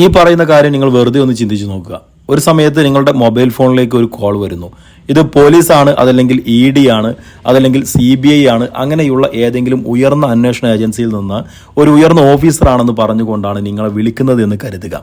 ഈ പറയുന്ന കാര്യം നിങ്ങൾ വെറുതെ ഒന്ന് ചിന്തിച്ചു നോക്കുക. ഒരു സമയത്ത് നിങ്ങളുടെ മൊബൈൽ ഫോണിലേക്ക് ഒരു കോൾ വരുന്നു. ഇത് പോലീസാണ് അതല്ലെങ്കിൽ ഇ ഡി ആണ് അതല്ലെങ്കിൽ സി ബി ഐ ആണ് അങ്ങനെയുള്ള ഏതെങ്കിലും ഉയർന്ന അന്വേഷണ ഏജൻസിയിൽ നിന്ന് ഒരു ഉയർന്ന ഓഫീസറാണെന്ന് പറഞ്ഞുകൊണ്ടാണ് നിങ്ങളെ വിളിക്കുന്നത് എന്ന് കരുതുക.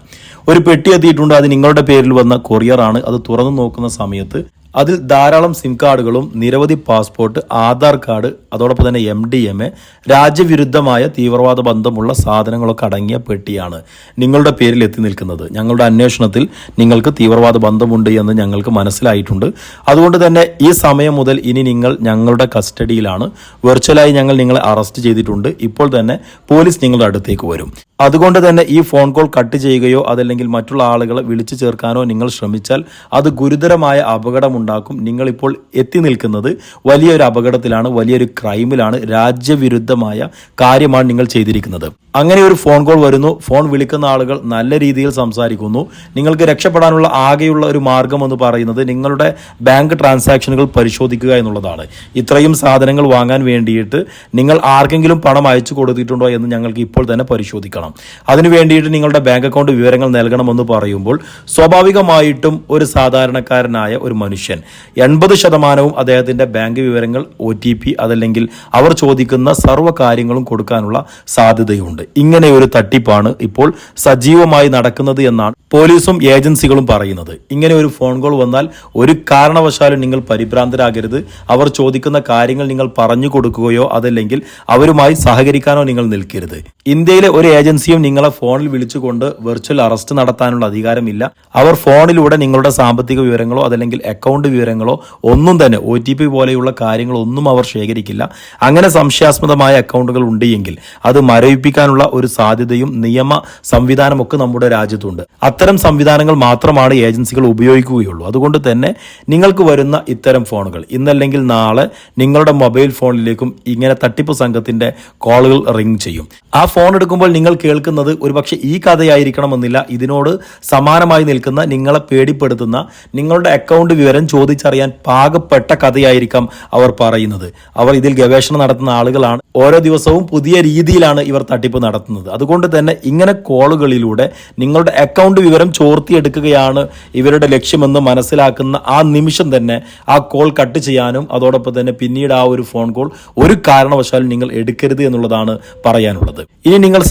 ഒരു പെട്ടി എത്തിയിട്ടുണ്ട് അത് നിങ്ങളുടെ പേരിൽ വന്ന കൊറിയറാണ് അത് തുറന്നു നോക്കുന്ന സമയത്ത് അതിൽ ധാരാളം സിം കാർഡുകളും നിരവധി പാസ്പോർട്ട് ആധാർ കാർഡ് അതോടൊപ്പം തന്നെ എം ഡി എം എ രാജ്യവിരുദ്ധമായ തീവ്രവാദ ബന്ധമുള്ള സാധനങ്ങളൊക്കെ അടങ്ങിയ പെട്ടിയാണ് നിങ്ങളുടെ പേരിൽ എത്തി നിൽക്കുന്നത്. ഞങ്ങളുടെ അന്വേഷണത്തിൽ നിങ്ങൾക്ക് തീവ്രവാദ ബന്ധമുണ്ട് എന്ന് ഞങ്ങൾക്ക് മനസ്സിലായിട്ടുണ്ട്. അതുകൊണ്ട് തന്നെ ഈ സമയം മുതൽ ഇനി നിങ്ങൾ ഞങ്ങളുടെ കസ്റ്റഡിയിലാണ്. വെർച്വലായി ഞങ്ങൾ നിങ്ങളെ അറസ്റ്റ് ചെയ്തിട്ടുണ്ട്. ഇപ്പോൾ തന്നെ പോലീസ് നിങ്ങളുടെ അടുത്തേക്ക് വരും. അതുകൊണ്ട് തന്നെ ഈ ഫോൺ കോൾ കട്ട് ചെയ്യുകയോ അതല്ലെങ്കിൽ മറ്റുള്ള ആളുകളെ വിളിച്ചു ചേർക്കാനോ നിങ്ങൾ ശ്രമിച്ചാൽ അത് ഗുരുതരമായ അപകടമുണ്ടാക്കും. നിങ്ങളിപ്പോൾ എത്തി നിൽക്കുന്നത് വലിയൊരു അപകടത്തിലാണ് വലിയൊരു ക്രൈമിലാണ് രാജ്യവിരുദ്ധമായ കാര്യമാണ് നിങ്ങൾ ചെയ്തിരിക്കുന്നത്. അങ്ങനെ ഒരു ഫോൺ കോൾ വരുന്നു. ഫോൺ വിളിക്കുന്ന ആളുകൾ നല്ല രീതിയിൽ സംസാരിക്കുന്നു. നിങ്ങൾക്ക് രക്ഷപ്പെടാനുള്ള ആകെയുള്ള ഒരു മാർഗം എന്ന് പറയുന്നത് നിങ്ങളുടെ ബാങ്ക് ട്രാൻസാക്ഷനുകൾ പരിശോധിക്കുക എന്നുള്ളതാണ്. ഇത്രയും സാധനങ്ങൾ വാങ്ങാൻ വേണ്ടിയിട്ട് നിങ്ങൾ ആർക്കെങ്കിലും പണം അയച്ചു കൊടുത്തിട്ടുണ്ടോ എന്ന് ഞങ്ങൾക്ക് ഇപ്പോൾ തന്നെ പരിശോധിക്കണം. അതിനു വേണ്ടിയിട്ട് നിങ്ങളുടെ ബാങ്ക് അക്കൗണ്ട് വിവരങ്ങൾ നൽകണമെന്ന് പറയുമ്പോൾ സ്വാഭാവികമായിട്ടും ഒരു സാധാരണക്കാരനായ ഒരു മനുഷ്യൻ എൺപത് ശതമാനവും അദ്ദേഹത്തിന്റെ ബാങ്ക് വിവരങ്ങൾ ഒ ടി പി അതല്ലെങ്കിൽ അവർ ചോദിക്കുന്ന സർവ കാര്യങ്ങളും കൊടുക്കാനുള്ള സാധ്യതയുണ്ട്. ഇങ്ങനെ ഒരു തട്ടിപ്പാണ് ഇപ്പോൾ സജീവമായി നടക്കുന്നത് എന്നാണ് പോലീസും ഏജൻസികളും പറയുന്നത്. ഇങ്ങനെ ഒരു ഫോൺ കോൾ വന്നാൽ ഒരു കാരണവശാലും നിങ്ങൾ പരിഭ്രാന്തരാകരുത്. അവർ ചോദിക്കുന്ന കാര്യങ്ങൾ നിങ്ങൾ പറഞ്ഞു കൊടുക്കുകയോ അതല്ലെങ്കിൽ അവരുമായി സഹകരിക്കാനോ നിങ്ങൾ നിൽക്കരുത്. ഇന്ത്യയിലെ ഒരു ഏജൻസിയും നിങ്ങളെ ഫോണിൽ വിളിച്ചുകൊണ്ട് വെർച്വൽ അറസ്റ്റ് നടത്താനുള്ള അധികാരമില്ല. അവർ ഫോണിലൂടെ നിങ്ങളുടെ സാമ്പത്തിക വിവരങ്ങളോ അതല്ലെങ്കിൽ അക്കൗണ്ട് വിവരങ്ങളോ ഒന്നും തന്നെ ഒ ടി പി പോലെയുള്ള കാര്യങ്ങളൊന്നും അവർ ശേഖരിക്കില്ല. അങ്ങനെ സംശയാസ്പദമായ അക്കൗണ്ടുകൾ ഉണ്ട് എങ്കിൽ അത് മരവിപ്പിക്കാനുള്ള ഒരു സാധ്യതയും നിയമ സംവിധാനമൊക്കെ നമ്മുടെ രാജ്യത്തുണ്ട്. അത്തരം സംവിധാനങ്ങൾ മാത്രമാണ് ഏജൻസികൾ ഉപയോഗിക്കുകയുള്ളൂ. അതുകൊണ്ട് തന്നെ നിങ്ങൾക്ക് വരുന്ന ഇത്തരം ഫോണുകൾ ഇന്നല്ലെങ്കിൽ നാളെ നിങ്ങളുടെ മൊബൈൽ ഫോണിലേക്കും ഇങ്ങനെ തട്ടിപ്പ് സംഘത്തിന്റെ കോളുകൾ റിംഗ് ചെയ്യും. ആ ഫോൺ എടുക്കുമ്പോൾ നിങ്ങൾ കേൾക്കുന്നത് ഒരുപക്ഷെ ഈ കഥയായിരിക്കണമെന്നില്ല. ഇതിനോട് സമാനമായി നിൽക്കുന്ന നിങ്ങളെ പേടിപ്പെടുത്തുന്ന നിങ്ങളുടെ അക്കൗണ്ട് വിവരം ചോദിച്ചറിയാൻ പാകപ്പെട്ട കഥയായിരിക്കാം അവർ പറയുന്നത്. അവർ ഇതിൽ ഗവേഷണം നടത്തുന്ന ആളുകളാണ്. ഓരോ ദിവസവും പുതിയ രീതിയിലാണ് ഇവർ തട്ടിപ്പ് നടത്തുന്നത്. അതുകൊണ്ട് തന്നെ ഇങ്ങനെ കോളുകളിലൂടെ നിങ്ങളുടെ അക്കൗണ്ട് വിവരം ചോർത്തിയെടുക്കുകയാണ് ഇവരുടെ ലക്ഷ്യമെന്ന് മനസ്സിലാക്കുന്ന ആ നിമിഷം തന്നെ ആ കോൾ കട്ട് ചെയ്യാനും അതോടൊപ്പം തന്നെ പിന്നീട് ആ ഒരു ഫോൺ കോൾ ഒരു കാരണവശാലും നിങ്ങൾ എടുക്കരുത് എന്നുള്ളതാണ് പറയാനുള്ളത്. ഇനി നിങ്ങൾ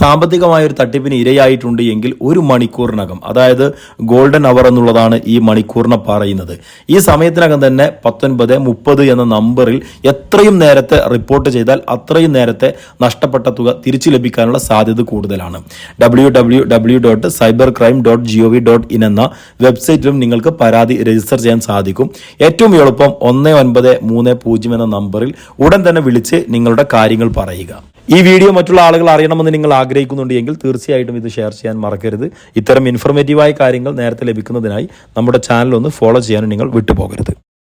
സാമ്പത്തികമായ ഒരു തട്ടിപ്പിന് ഇരയായിട്ടുണ്ട് എങ്കിൽ ഒരു മണിക്കൂറിനകം അതായത് ഗോൾഡൻ അവർ എന്നുള്ളതാണ് ഈ മണിക്കൂറിനെ പറയുന്നത്. ഈ സമയത്തിനകം തന്നെ പത്തൊൻപത് മുപ്പത് എന്ന നമ്പറിൽ എത്രയും നേരത്തെ റിപ്പോർട്ട് ചെയ്താൽ അത്രയും നേരത്തെ നഷ്ടപ്പെട്ട തുക തിരിച്ചു ലഭിക്കാനുള്ള സാധ്യത കൂടുതലാണ്. W dot cyber crime dot G O V dot in എന്ന വെബ്സൈറ്റിലും നിങ്ങൾക്ക് പരാതി രജിസ്റ്റർ ചെയ്യാൻ സാധിക്കും. ഏറ്റവും എളുപ്പം ഒന്ന് ഒൻപത് മൂന്ന് പൂജ്യം എന്ന നമ്പറിൽ ഉടൻ തന്നെ വിളിച്ച് നിങ്ങളുടെ കാര്യങ്ങൾ പറയുക. ഈ വീഡിയോ മറ്റുള്ള ആളുകൾ അറിയണമെന്ന് നിങ്ങൾ ആഗ്രഹിക്കുന്നുണ്ടെങ്കിൽ തീർച്ചയായിട്ടും ഇത് ഷെയർ ചെയ്യാൻ മറക്കരുത്. ഇത്തരം ഇൻഫർമേറ്റീവായ കാര്യങ്ങൾ നേരത്തെ ലഭിക്കുന്നതിനായി നമ്മുടെ ചാനൽ ഒന്ന് ഫോളോ ചെയ്യാനും നിങ്ങൾ വിട്ടുപോകരുത്.